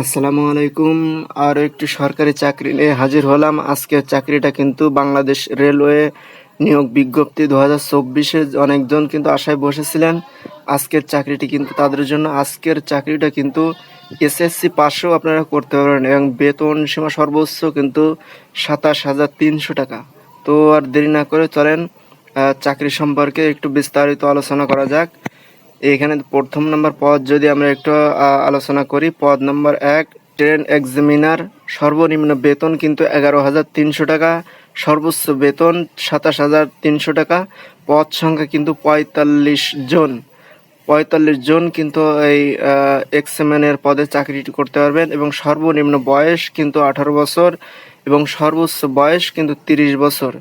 আসসালামু আলাইকুম। আর একটি সরকারি চাকরি নিয়ে হাজির হলাম। আজকের চাকরিটা কিন্তু বাংলাদেশ রেলওয়ে নিয়োগ বিজ্ঞপ্তি দু হাজার চব্বিশে অনেকজন কিন্তু আশায় বসেছিলেন। আজকের চাকরিটি কিন্তু তাদের জন্য। আজকের চাকরিটা কিন্তু এসএসসি পাশেও আপনারা করতে পারবেন এবং বেতন সীমা সর্বোচ্চ কিন্তু সাতাশ হাজার তিনশো টাকা। তো আর দেরি না করে চলেন চাকরি সম্পর্কে একটু বিস্তারিত আলোচনা করা যাক। এখানে প্রথম নম্বর পদ যদি আমরা একটু আলোচনা করি, পদ নম্বর এক, ট্রেন এক্সামিনার, সর্বনিম্ন বেতন কিন্তু এগারো হাজার তিনশো টাকা, সর্বোচ্চ বেতন সাতাশ হাজার তিনশো টাকা, পদ সংখ্যা কিন্তু পঁয়তাল্লিশ জন। পঁয়তাল্লিশ জন কিন্তু এই এক্সএমএনের পদে চাকরিটি করতে পারবেন এবং সর্বনিম্ন বয়স কিন্তু আঠারো বছর এবং সর্বোচ্চ বয়স কিন্তু তিরিশ বছর।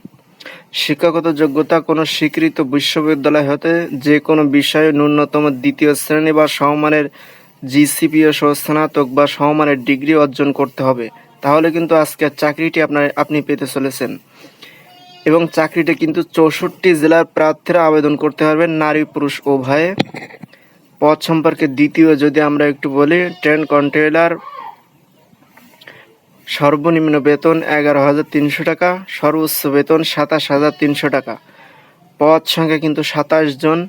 শিক্ষাগত যোগ্যতা কোনো স্বীকৃত বিশ্ববিদ্যালয় হতে যে কোনো বিষয়ে ন্যূনতম দ্বিতীয় শ্রেণি বা সমমানের জিসিপিও সহ স্নাতক বা সমমানের ডিগ্রি অর্জন করতে হবে। তাহলে কিন্তু আজকের চাকরিটি আপনার, আপনি পেতে চলেছেন। এবং চাকরিটা কিন্তু চৌষট্টি জেলার প্রার্থীরা আবেদন করতে পারবেন, নারী, পুরুষ, উভয়ে। পদ সম্পর্কে দ্বিতীয় যদি আমরা একটু বলি, ট্রেন কন্ট্রোলার সর্বনিম্ন বেতন এগারো হাজার তিনশো টাকা, সর্বোচ্চ বেতন সাতাশ হাজার তিনশো টাকা। পদ সংখ্যা কিন্তু সাতাশ জন,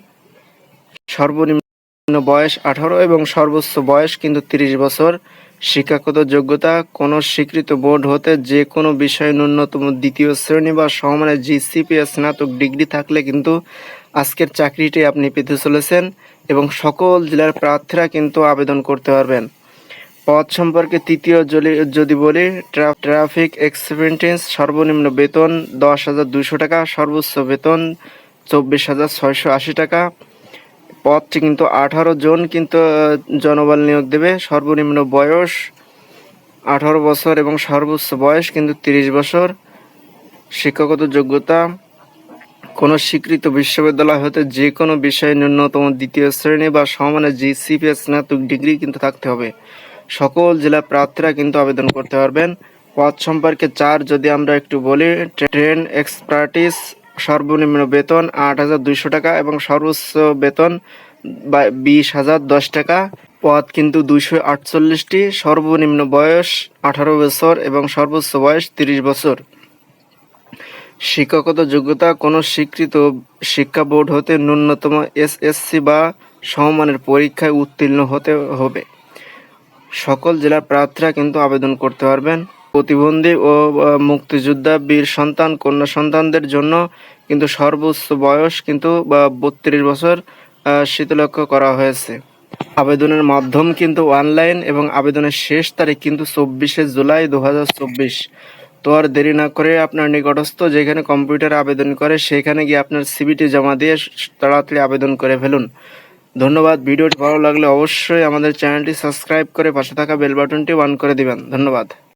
সর্বনিম্ন বয়স আঠারো এবং সর্বোচ্চ বয়স কিন্তু তিরিশ বছর। শিক্ষাগত যোগ্যতা, কোনো স্বীকৃত বোর্ড হতে যে কোনো বিষয়ে ন্যূনতম দ্বিতীয় শ্রেণি বা সমানের জিসিপিএ স্নাতক ডিগ্রি থাকলে কিন্তু আজকের চাকরিটি আপনি পেতে চলেছেন এবং সকল জেলার প্রার্থীরা কিন্তু আবেদন করতে পারবেন। পদ সম্পর্কে তৃতীয় যদি বলি, ট্রা- ট্রাফিক এক্সপেন্টেন্স সর্বনিম্ন বেতন দশ হাজার দুশো টাকা, সর্বোচ্চ বেতন চব্বিশ হাজার ছয়শো আশি টাকা। পদটি কিন্তু আঠারো জন কিন্তু জনবল নিয়োগ দেবে। সর্বনিম্ন বয়স আঠারো বছর এবং সর্বোচ্চ বয়স কিন্তু তিরিশ বছর। শিক্ষাগত যোগ্যতা, কোনো স্বীকৃত বিশ্ববিদ্যালয় হতে যে কোনো বিষয়ে ন্যূনতম দ্বিতীয় শ্রেণি বা সমানের জিসিপিএস স্নাতক ডিগ্রি কিন্তু থাকতে হবে। সকল জেলা প্রার্থীরা কিন্তু আবেদন করতে পারবেন। পদ সম্পর্কে চার যদি আমরা একটু বলি, ট্রেন এক্সপার্টিস সর্বনিম্ন বেতন আট হাজার দুইশো টাকা এবং সর্বোচ্চ বেতন বিশ হাজার দশ টাকা। পদ কিন্তু দুইশো আটচল্লিশটি, সর্বনিম্ন বয়স আঠারো বছর এবং সর্বোচ্চ বয়স তিরিশ বছর। শিক্ষাগত যোগ্যতা, কোনো স্বীকৃত শিক্ষা বোর্ড হতে ন্যূনতম এসএসসি বা সমমানের পরীক্ষায় উত্তীর্ণ হতে হবে। সকল জেলার প্রার্থীরা কিন্তু আবেদন করতে পারবেন। প্রতিবন্ধী ও মুক্তিযোদ্ধা, বীর সন্তান, কন্যা সন্তানদের জন্য কিন্তু সর্বোচ্চ বয়স কিন্তু বত্রিশ বছর শীতলক্ষ্য করা হয়েছে। আবেদনের মাধ্যম কিন্তু অনলাইন এবং আবেদনের শেষ তারিখ কিন্তু চব্বিশে জুলাই দু হাজার চব্বিশ। তো আর দেরি না করে আপনার নিকটস্থ যেখানে কম্পিউটার আবেদন করে, সেখানে গিয়ে আপনার সিবিটি জমা দিয়ে তাড়াতাড়ি আবেদন করে ফেলুন। ধন্যবাদ। ভিডিওটি ভালো লাগলে অবশ্যই আমাদের চ্যানেলটি সাবস্ক্রাইব করে পাশে থাকা বেল বাটনটি অন করে দিবেন। ধন্যবাদ।